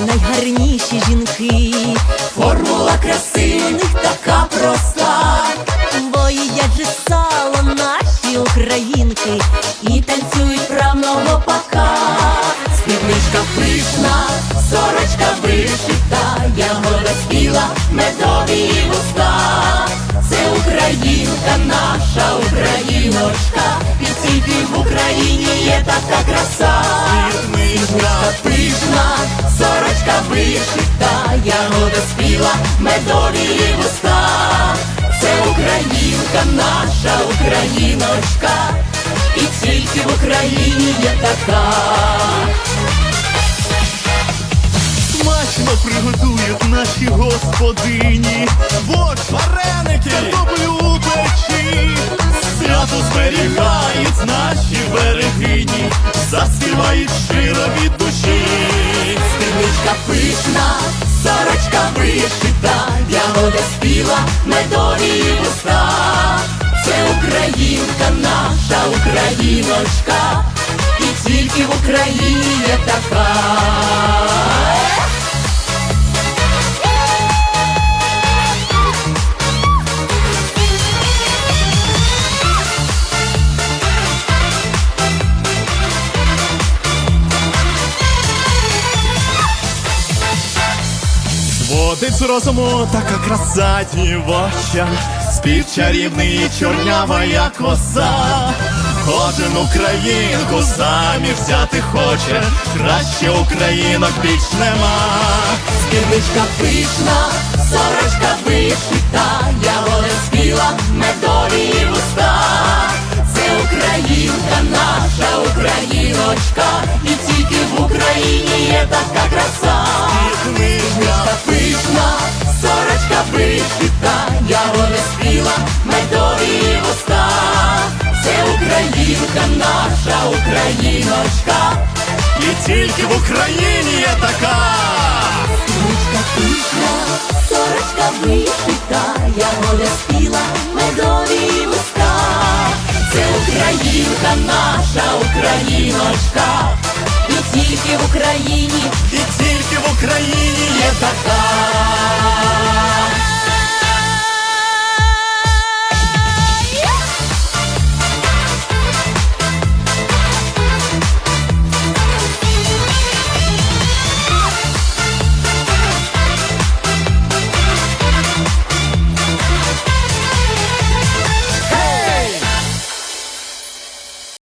найгарніші жінки. Формула краси у них така проста. Бо їдять же сало наші українки і танцюють правного пака. Спідничка пишна, сорочка вишита, ягода спіла, медові вуста. Це Українка, наша Україночка, і тільки в Україні є така краса. Сорочка вишита, ягода спіла, медові вуста. Це Українка, наша Україночка, і тільки в Україні є така. Смачно приготують наші господині, пишна, сорочка вишита, ягода спіла, на долі вуста. Це Українка, наша Україночка, і тільки в Україні така. Водить з розуму така краса дівоча, спів чарівний і чорнявая коса. Кожен українку заміж взяти хоче, краще українок більш нема. Спідничка пишна, сорочка вишита, Українка, наша Україночка. І тільки в Україні є така. Ручка пишна, сорочка вишита, ягода спіла, медові вуста. Це Українка, наша Україночка, і тільки в Україні І тільки в Україні